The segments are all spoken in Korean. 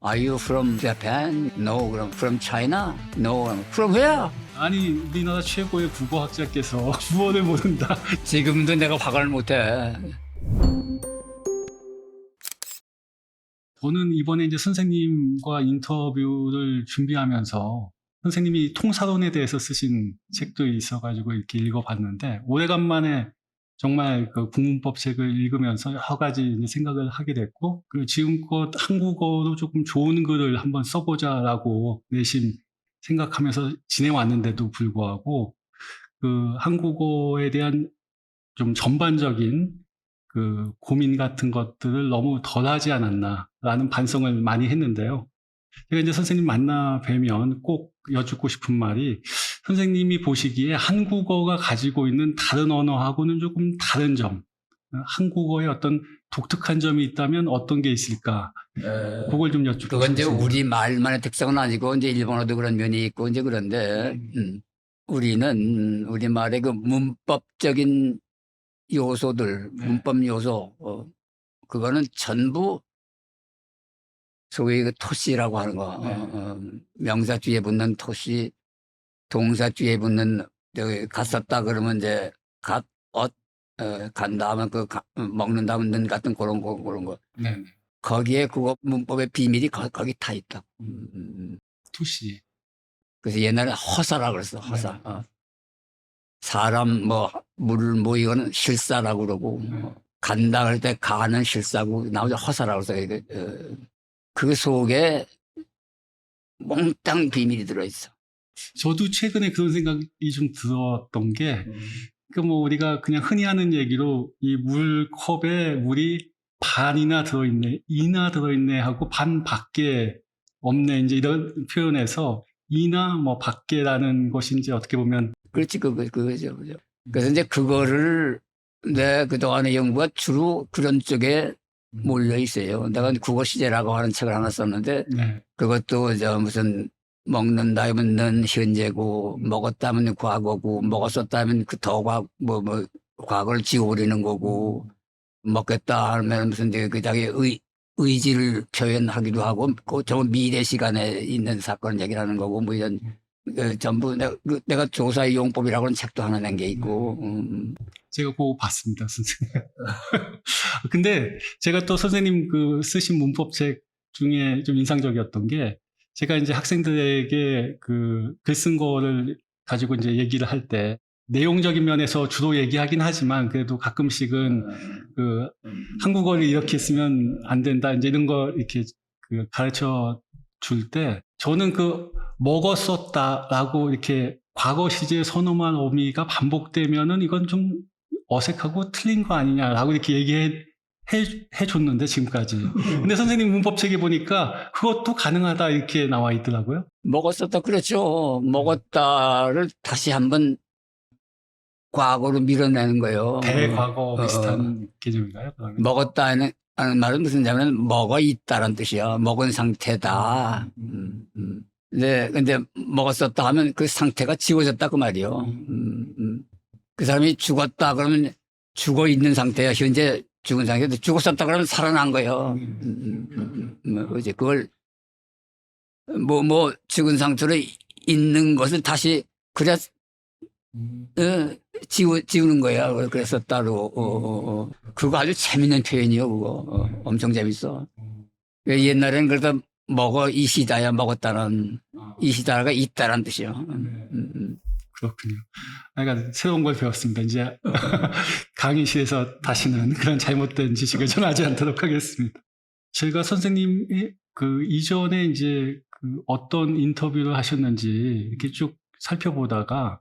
Are you from Japan? No. 그럼 from China? No. 그럼 from where? 아니 우리나라 최고의 국어학자께서 주어를 모른다. 지금도 내가 화가를 못해. 저는 이번에 이제 선생님과 인터뷰를 준비하면서 선생님이 통사론에 대해서 쓰신 책도 있어가지고 이렇게 읽어봤는데 오래간만에 정말 그 국문법 책을 읽으면서 여러 가지 생각을 하게 됐고 그리고 지금껏 한국어로 조금 좋은 글을 한번 써보자라고 내심 생각하면서 지내왔는데도 불구하고 그 한국어에 대한 좀 전반적인 그 고민 같은 것들을 너무 덜하지 않았나라는 반성을 많이 했는데요. 제가 이제 선생님 만나 뵈면 꼭 여쭙고 싶은 말이 선생님이 보시기에 한국어가 가지고 있는 다른 언어하고는 조금 다른 점, 한국어의 어떤 독특한 점이 있다면 어떤 게 있을까? 그걸 좀 여쭙고 그건 이제. 우리 말만의 특성은 아니고 이제 일본어도 그런 면이 있고 이제 그런데 음, 우리는 우리 말의 그 문법적인 요소들, 네. 문법 요소 어, 그거는 전부 소위 그 토시라고 하는 거 네. 어, 어, 명사 뒤에 붙는 토시, 동사 뒤에 붙는 저기 갔었다 그러면 이제 갓, 엇, 어, 간다 하면 그 가- 먹는다 하면 는 같은 그런 거 그런 거 네, 네. 거기에 그거 문법의 비밀이 거, 거기 다 있다. 음, 음, 음. 투시. 그래서 옛날에 허사라 그랬어. 허사. 네. 어. 사람 뭐물 모이거는 실사라고 그러고 네. 어, 간다 할때 가는 실사고 나머지 허사라고 그래서 이게, 어, 그 속에 몽땅 비밀이 들어있어. 저도 최근에 그런 생각이 좀 들었던 게, 그뭐 우리가 그냥 흔히 하는 얘기로 이 물컵에 물이 반이나 들어있네, 이나 들어있네 하고 반 밖에 없네, 이제 이런 표현에서 이나 뭐 밖에라는 이제 어떻게 보면 그렇지 그거 그거죠. 그죠. 그래서 이제 그거를 내 그동안의 연구가 주로 그런 쪽에 몰려 있어요. 내가 국어 시제라고 하는 책을 하나 썼는데 네, 그것도 저 무슨 먹는다 하면 는 현재고 먹었다면 과거고 먹었었다면 그 더 과 뭐 뭐 과거를 지워버리는 거고 먹겠다 하면 무슨 이제 그 자기 의 의지를 표현하기도 하고 그저 미래 시간에 있는 사건을 얘기를 하는 거고 뭐 이런 그 전부 내가, 그 내가 조사의 용법이라고 하는 책도 하나 낸 게 있고 음. 제가 그거 봤습니다, 선생님. 근데 제가 또 선생님 그 쓰신 문법책 중에 좀 인상적이었던 게 제가 이제 학생들에게 그 글 쓴 거를 가지고 이제 얘기를 할 때 내용적인 면에서 주로 얘기하긴 하지만 그래도 가끔씩은 그 한국어를 이렇게 쓰면 안 된다 이제 이런 거 이렇게 그 가르쳐 줄 때 저는 그 먹었었다라고 이렇게 과거 시제 선호만 어미가 반복되면은 이건 좀 어색하고 틀린 거 아니냐라고 이렇게 얘기해 해, 해줬는데 지금까지. 근데 선생님 문법책에 보니까 그것도 가능하다 이렇게 나와 있더라고요. 먹었었다 그렇죠 먹었다를 다시 한번 과거로 밀어내는 거예요. 대과거 어, 비슷한 개념인가요? 그러면? 먹었다는 하는 말은 무슨 냐면 먹어 있다는 뜻이야. 먹은 상태다. 음, 음. 네, 근데 먹었었다 하면 그 상태가 지워졌다 그 말이요. 음, 음. 그 사람이 죽었다 그러면 죽어 있는 상태야. 현재 죽은 상태인데 죽었었다 그러면 살아난 거예요. 음, 음, 음, 음. 뭐 이제 그걸 뭐, 뭐, 죽은 상태로 있는 것을 다시 그래 어, 지우, 지우는 거야. 그래서 따로, 어, 어, 어. 그거 아주 재밌는 표현이요, 그거. 어, 엄청 재밌어. 왜 옛날에는 그래도 먹어 이시다야 먹었다는, 아, 이시다가 있다란 뜻이요. 네. 음, 음. 그렇군요. 그러니까 새로운 걸 배웠습니다. 이제 강의실에서 다시는 그런 잘못된 지식을 전하지 않도록 하겠습니다. 제가 선생님이 그 이전에 이제 그 어떤 인터뷰를 하셨는지 이렇게 쭉 살펴보다가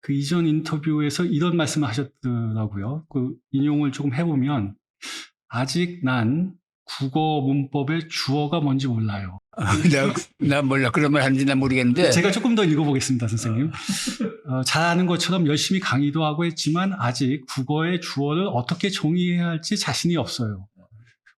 그 이전 인터뷰에서 이런 말씀을 하셨더라고요. 그 인용을 조금 해보면 아직 난 국어 문법의 주어가 뭔지 몰라요. 내가, 나 몰라. 그런 말 하는지 난 모르겠는데. 제가 조금 더 읽어보겠습니다, 선생님. 어, 잘 아는 것처럼 열심히 강의도 하고 했지만 아직 국어의 주어를 어떻게 정의해야 할지 자신이 없어요.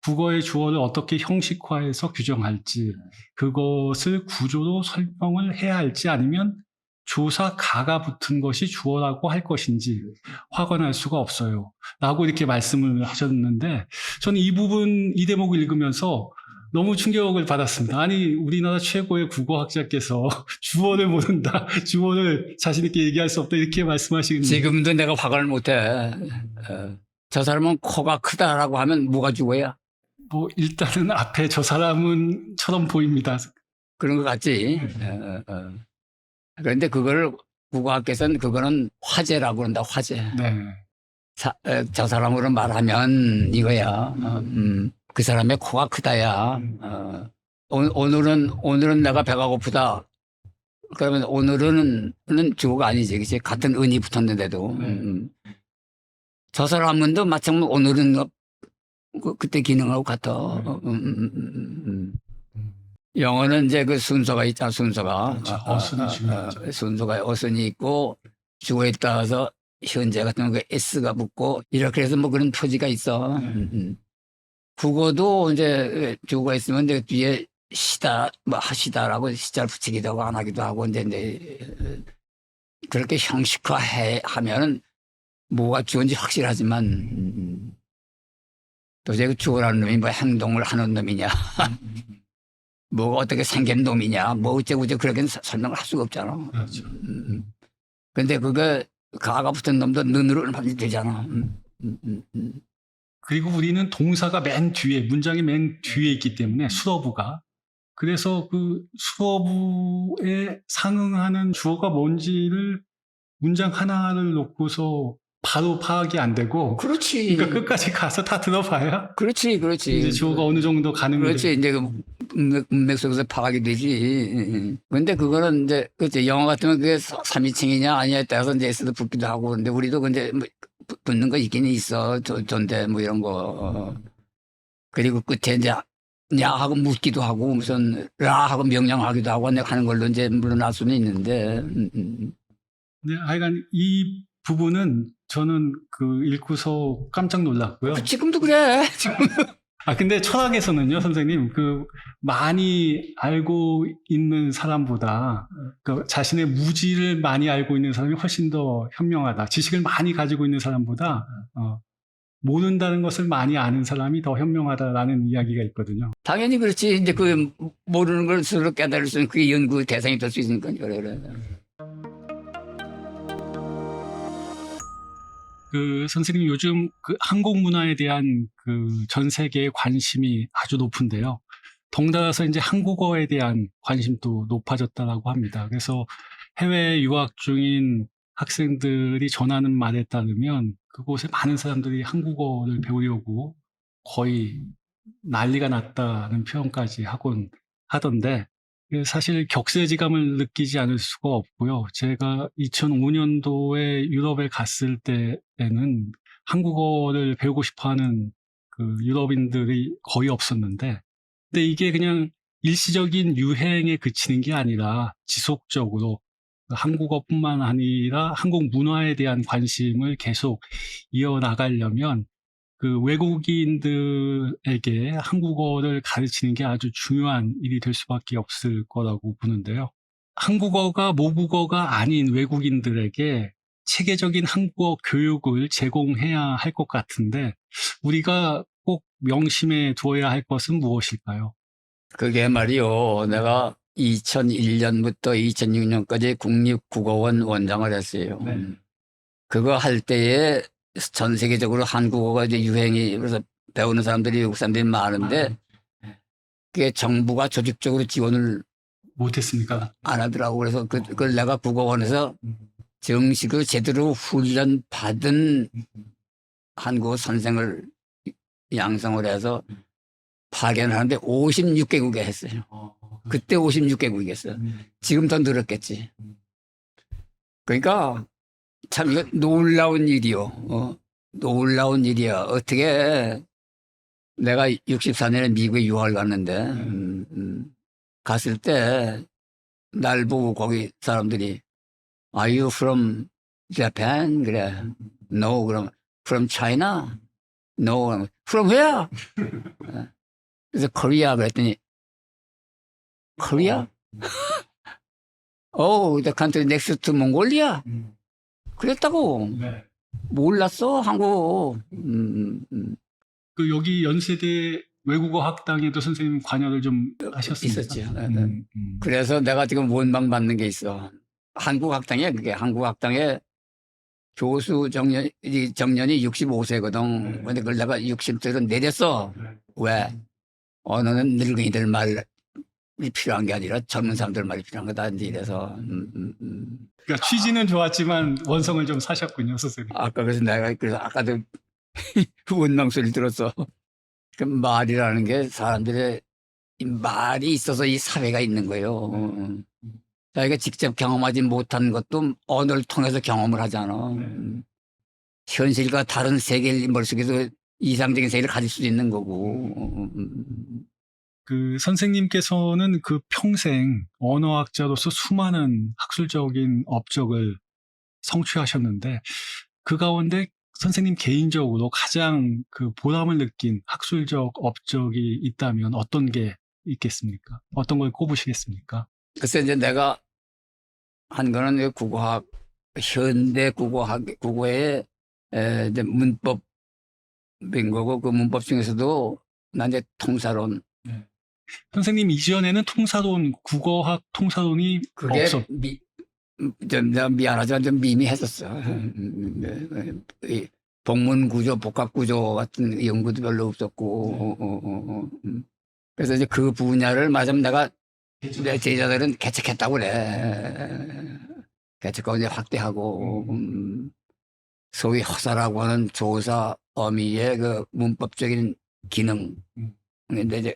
국어의 주어를 어떻게 형식화해서 규정할지, 그것을 구조로 설명을 해야 할지 아니면 조사 가가 붙은 것이 주어라고 할 것인지 확언할 수가 없어요. 라고 이렇게 말씀을 하셨는데 저는 이 부분, 이 대목을 읽으면서 너무 충격을 받았습니다. 아니 우리나라 최고의 국어학자께서 주어를 모른다, 주어를 자신 있게 얘기할 수 없다 이렇게 말씀하시는데 지금도 내가 화가를 못해. 어, 저 사람은 코가 크다라고 하면 뭐가 죽어야? 뭐 일단은 앞에 저 사람은처럼 보입니다. 그런 것 같지. 어, 어, 어. 그런데 그걸 국어학에서는 그거는 화제라고 그런다, 화제. 네. 사- 어, 저 사람으로 말하면 이거야. 어, 음, 그 사람의 코가 크다야. 어, 오, 오늘은 오늘은 내가 배가 고프다. 그러면 오늘은 는 주어가 아니지, 그치? 같은 은이 붙었는데도. 음, 네. 음. 저 사람은도 마찬가지로 오늘은 어, 그, 그때 기능하고 같아. 어, 음, 음, 음, 음, 음. 영어는 이제 그 순서가 있잖아, 순서가. 그렇죠. 어, 어, 어순이 어, 중요하죠. 어, 순서가 어순이 있고, 주어에 따라서 현재 같은 거 S가 붙고, 이렇게 해서 뭐 그런 표지가 있어. 네. 음, 음. 국어도 이제 주어가 있으면 이제 뒤에 시다, 뭐 하시다라고 시자를 붙이기도 하고 안 하기도 하고, 이제, 이제 그렇게 형식화해, 하면은 뭐가 주어인지 확실하지만, 음, 음. 도대체 그 주어라는 놈이 뭐 행동을 하는 놈이냐. 뭐가 어떻게 생긴 놈이냐, 뭐 그렇게 서- 설명을 할 수가 없잖아. 그렇죠. 음. 근데 그게 가가 붙은 놈도 눈으로 얼마든지 되잖아. 음, 음, 음, 음. 그리고 우리는 동사가 맨 뒤에 문장이 맨 뒤에 있기 때문에 수어부가 그래서 그 수어부에 상응하는 주어가 뭔지를 문장 하나를 놓고서 바로 파악이 안 되고 그렇지. 그러니까 끝까지 가서 다 들어봐야 그렇지, 그렇지. 이제 주어가 어느 정도 가는 그렇지. 이제 그 문맥, 문맥 속에서 파악이 되지. 근데 그거는 이제, 그렇지. 영어 같으면 그게 3인칭이냐 아니냐에 따라서 이제 S도 붙기도 하고. 근데 우리도 근데 뭐 붙- 붙는 거 있긴 있어. 저, 존대 뭐 이런 거. 그리고 끝에 이제 야 하고 묻기도 하고 무슨 라 하고 명령하기도 하고 내가 하는 걸로 이제 물러날 수는 있는데. 음, 음. 네, 하여간 이 부분은 저는 그 읽고서 깜짝 놀랐고요. 지금도 그래. 아, 근데 철학에서는요, 선생님, 그, 많이 알고 있는 사람보다, 그, 자신의 무지를 많이 알고 있는 사람이 훨씬 더 현명하다. 지식을 많이 가지고 있는 사람보다, 어, 모른다는 것을 많이 아는 사람이 더 현명하다라는 이야기가 있거든요. 당연히 그렇지. 이제 그 모르는 걸 스스로 깨달을 수 있는 그게 연구 대상이 될 수 있으니까 그래, 그래. 그, 선생님 요즘 그 한국 문화에 대한 그 전 세계의 관심이 아주 높은데요. 덩달아서 이제 한국어에 대한 관심도 높아졌다라고 합니다. 그래서 해외 유학 중인 학생들이 전하는 말에 따르면 그곳에 많은 사람들이 한국어를 배우려고 거의 난리가 났다는 표현까지 하곤 하던데 그 사실 격세지감을 느끼지 않을 수가 없고요. 제가 2005년도에 유럽에 갔을 때에는 한국어를 배우고 싶어 하는 그 유럽인들이 거의 없었는데 근데 이게 그냥 일시적인 유행에 그치는 게 아니라 지속적으로 한국어뿐만 아니라 한국 문화에 대한 관심을 계속 이어나가려면 그 외국인들에게 한국어를 가르치는 게 아주 중요한 일이 될 수밖에 없을 거라고 보는데요. 한국어가 모국어가 아닌 외국인들에게 체계적인 한국어 교육을 제공해야 할 것 같은데 우리가 꼭 명심해 두어야 할 것은 무엇일까요? 그게 말이요. 내가 2001년부터 2006년까지 국립국어원 원장을 했어요. 네. 음. 그거 할 때에 전 세계적으로 한국어가 이제 유행이 그래서 배우는 사람들이 외국 사람들이 많은데 그게 정부가 조직적으로 지원을 못했습니까? 안 하더라고. 그래서 그, 그걸 내가 국어원에서 정식으로 제대로 훈련 받은 한국어 선생을 양성을 해서 파견하는데 56개국에 했어요. 그때 56개국이었어요. 지금 더 늘었겠지. 그러니까 참 이거 놀라운 일이요. 어, 놀라운 일이야. 어떻게 내가 64년에 미국에 유학을 갔는데 음, 음, 갔을 때 날 보고 거기 사람들이 Are you from Japan? 그래. No. 그럼 From China? No. 그럼 From where? 어. 그래서 Korea 그랬더니 Korea? oh, the country next to Mongolia? 그랬다고. 네. 몰랐어, 한국. 음, 음, 그 여기 연세대 외국어 학당에도 선생님 관여를 좀 하셨습니까? 있었죠. 네, 음, 네. 음. 그래서 내가 지금 원망 받는 게 있어. 한국 학당에 그게 한국 학당에 교수 정년 이 정년이 65세거든. 네. 근데 그걸 내가 60세로 내렸어. 네. 왜? 언어는 늙은이들 말이 필요한 게 아니라 젊은 사람들 말이 필요한 거다. 이제 이래서 음, 음, 음. 그러니까 취지는 좋았지만 원성을 좀 사셨군요, 선생님. 아까 그래서 내가 그래서 아까도 원망 소리 들었어. 그 말이라는 게 사람들의 이 말이 있어서 이 사회가 있는 거예요. 음. 자기가 직접 경험하지 못한 것도 언어를 통해서 경험을 하잖아. 네. 음. 현실과 다른 세계를 머릿속에서 이상적인 세계를 가질 수도 있는 거고. 음. 그 선생님께서는 그 평생 언어학자로서 수많은 학술적인 업적을 성취하셨는데 그 가운데 선생님 개인적으로 가장 그 보람을 느낀 학술적 업적이 있다면 어떤 게 있겠습니까? 어떤 걸 꼽으시겠습니까? 그래서 이제 내가 한 거는 이 국어학, 현대 국어학, 국어의 문법인 거고 그 문법 중에서도 난 이제 통사론 선생님 이전에는 통사론, 국어학 통사론이 그게 없었. 미, 음, 좀 내가 미안하지만 좀 미미했었어. 음, 음, 이 복문 구조, 복합 구조 같은 연구도 별로 없었고, 어, 어, 어, 어, 음. 그래서 이제 그 분야를 말하자면 내가 내 제자들은 개척했다고 그래. 개척하고 이제 확대하고, 음, 소위 허사라고 하는 조사 어미의 그 문법적인 기능. 음. 근데 이제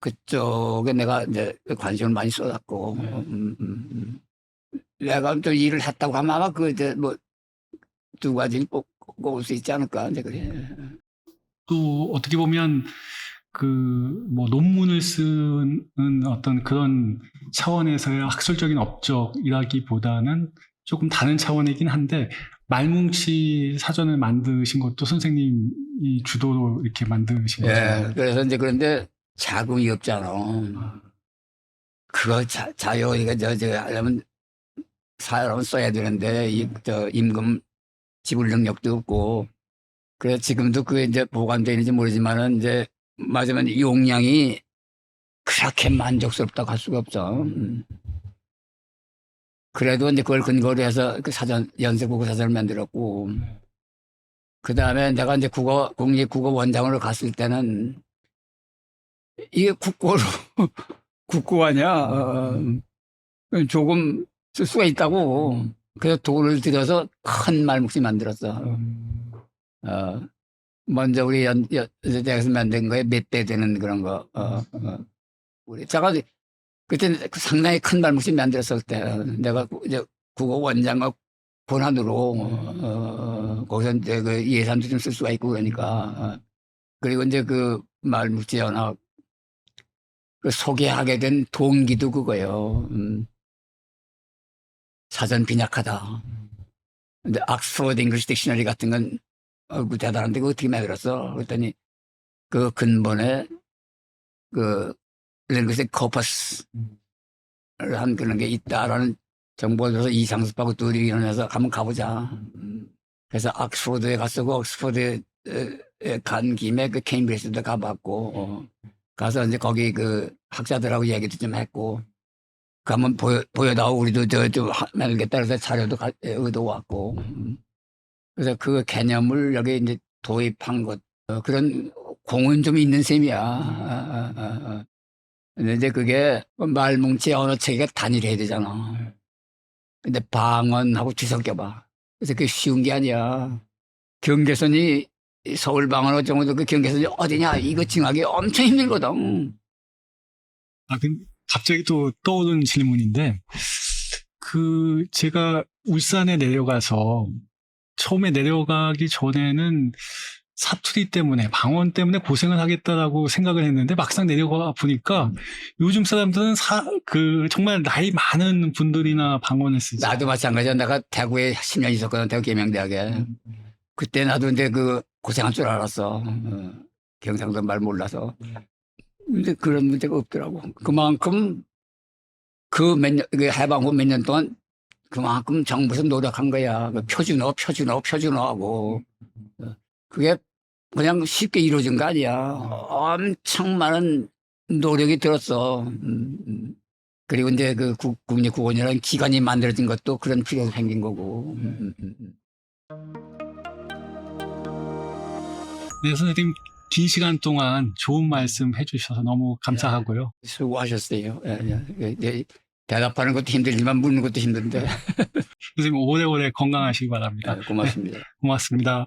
그쪽에 내가 이제 관심을 많이 쏟았고, 네. 음, 음, 음. 내가 또 일을 했다고 하면 아마 그 이제 뭐 두 가지를 꼭 꼽을 수 있지 않을까, 이제 그래. 또 어떻게 보면 그 뭐 논문을 쓰는 어떤 그런 차원에서의 학술적인 업적이라기보다는 조금 다른 차원이긴 한데 말뭉치 사전을 만드신 것도 선생님이 주도로 이렇게 만드신 예, 거잖아요. 그래서 이제 그런데 자금이 없잖아. 그거 자, 자요, 이거 저, 저, 하려면 사람은 써야 되는데, 이, 저, 임금 지불 능력도 없고, 그래서 지금도 그게 이제 보관되어 있는지 모르지만은 이제, 맞으면 용량이 그렇게 만족스럽다고 할 수가 없어. 음. 그래도 이제 그걸 근거로 해서 그 사전, 연세국어 사전을 만들었고, 그 다음에 내가 이제 국어, 국립국어 원장으로 갔을 때는, 이게 국고로, 국고 아니야. 어, 조금 쓸 수가 있다고. 그래서 돈을 들여서 큰 말뭉치 만들었어. 음, 어, 먼저 우리 연, 연, 대학에서 만든 거에 몇 배 되는 그런 거. 어, 어. 우리 제가 그때 상당히 큰 말뭉치 만들었을 때 내가 구- 이제 국어 원장과 권한으로 어, 어, 거기서 이제 그 예산도 좀 쓸 수가 있고 그러니까 어. 그리고 이제 그 말뭉치 연합 그 소개하게 된 동기도 그거예요. 음. 사전 빈약하다. 근데 악스퍼드 잉글리시 딕셔너리 같은 건 어이구 대단한데 그거 어떻게 만들었어? 그랬더니 그 근본에 그 랭귀지 코퍼스를 한 그런 게 있다라는 정보를 줘서 이상습하고 둘이 일어나서 한번 가보자. 음. 그래서 악스퍼드에 갔었고 옥스퍼드에 에, 간 김에 그 케임브리지도 가봤고 어. 가서 이제 거기 그 학자들하고 얘기도 좀 했고 그 한번 보여 보여다오 우리도 저좀 만들겠다 그래서 자료도 가, 의도 왔고 음. 그래서 그 개념을 여기 이제 도입한 것 어, 그런 공은 좀 있는 셈이야. 아, 아, 아, 아. 근데 이제 그게 말뭉치 언어 체계가 단일해야 되잖아. 근데 방언하고 뒤섞여봐. 그래서 그게 쉬운 게 아니야. 경계선이 서울 방언어 정도 그 경계선이 어디냐 이거 징하기 엄청 힘들거든. 아, 근 갑자기 또 떠오른 질문인데, 그, 제가 울산에 내려가서, 처음에 내려가기 전에는 사투리 때문에, 방언 때문에 고생을 하겠다라고 생각을 했는데, 막상 내려가 보니까, 요즘 사람들은 사, 그, 정말 나이 많은 분들이나 방언을 쓰죠. 나도 마찬가지야. 내가 대구에 10년 있었거든. 대구 계명대학에. 음, 그때 나도 근데 그 고생할 줄 알았어. 어, 경상도 말 몰라서. 근데 그런 문제가 없더라고. 그만큼 그 몇 년, 그 해방 후 몇 년 동안 그만큼 정부에서 노력한 거야. 그 표준어, 표준어, 표준어 하고. 어, 그게 그냥 쉽게 이루어진 거 아니야. 엄청 많은 노력이 들었어. 음, 음. 그리고 이제 그 국- 국립국원이라는 기관이 만들어진 것도 그런 필요가 생긴 거고. 음, 음, 음. 네, 선생님 긴 시간 동안 좋은 말씀 해주셔서 너무 감사하고요. 수고하셨어요. 예, 예. 예, 예. 대답하는 것도 힘들지만 묻는 것도 힘든데 선생님 오래오래 건강하시기 바랍니다. 예, 고맙습니다. 고맙습니다.